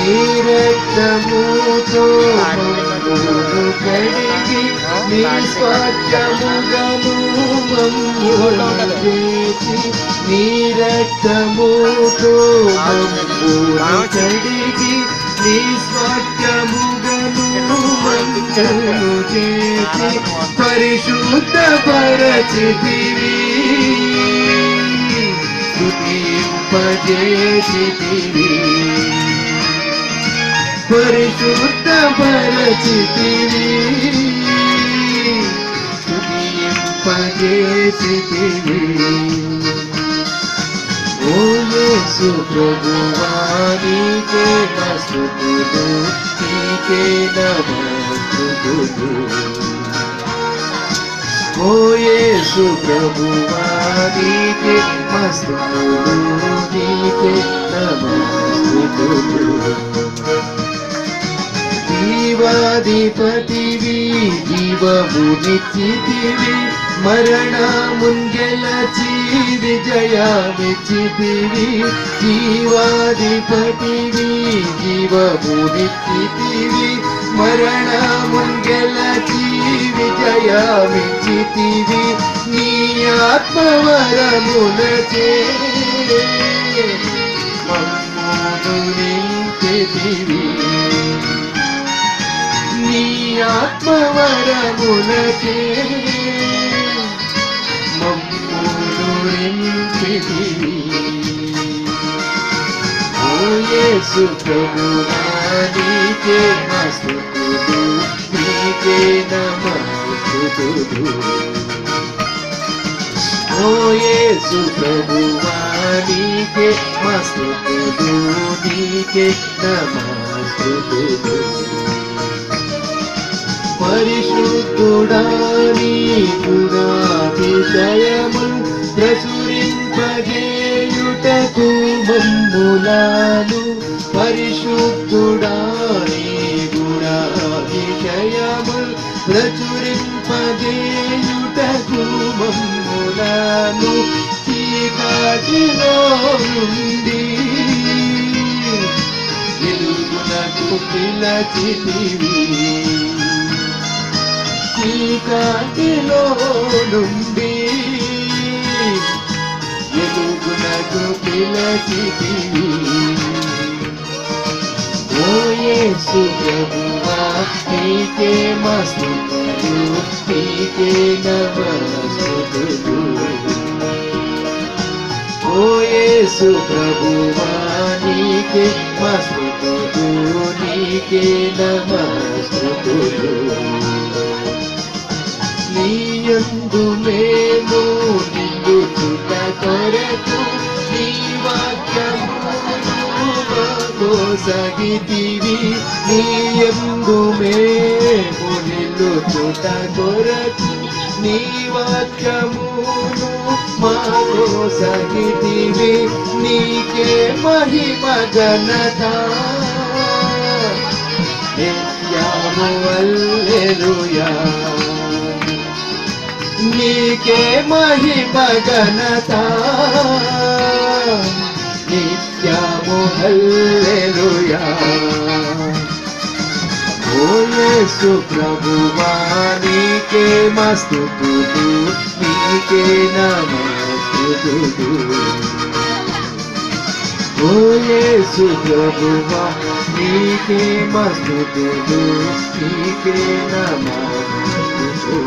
నీ రక్తముతో కడిగి నీ మమ్మును చేసి నీ రక్తముతో కడిగి నీ స్వార్థముగను మమ్మును చేసి పరిశుద్ధ పరచితివి స్తుతింపజేసితివి పరిశుద్ధ పరచితివి పగేసితివి ఓ యేసు ప్రభువా నీకే నస్తుతులు నీకే నమస్తుతులు ఓ యేసు ప్రభువా నీకే మస్తుతులు నీకే నమస్తుతులు జీవాధిపతివి జీవము నిచ్చితివి మరణముంగెలచి విజయమిచ్చితివి జీవాధిపతివి జీవము నిచ్చితివి మరణముంగెలచి విజయమిచ్చితివి నీ ఆత్మవరములచే మమ్మును నింపితివి నీ ఆత్మవరములచే మమ్మును నింపితివి ఓ నీకే మస్తుతులు నీకే ప్రభువా నీకే నీకే పరిశుద్ధుడా నీ గుణాతిశయము ప్రచురింపజేయుటకు మమ్ములాను పరిశుద్ధుడా నీ గుణాతిశయము ప్రచురింపజేయుటకు మమ్ములాను చీకటిలో నుండి వెలుగునకు పిలచితివి. చీకటిలో నుండి ఎదుగునకు పిలచితివి ఓ యేసు ప్రభువా నీకే మస్తుతులు నీకే నమస్తుతులు ఓ యేసు ప్రభువా నీకే మస్తుతులు నీకే నమస్తుతులు నీయందు మేము నిండు చుట కొరకు నీ వాక్యము సగితివి నీయందు మేము నిండు చుట కొరకు నీ వాక్యమును మాకు సగితివి నీకే మహిమ ఘనత. నిత్యము అల్లెలుయా. నీకే మహిమ ఘనత నిత్యము హల్లెలూయా ఓ యేసు ప్రభువా నీకే మస్తుతులు నీకే నమస్తుతులు ఓ యేసు ప్రభువా నీకే మస్తుతులు నీకే నమస్తుతులు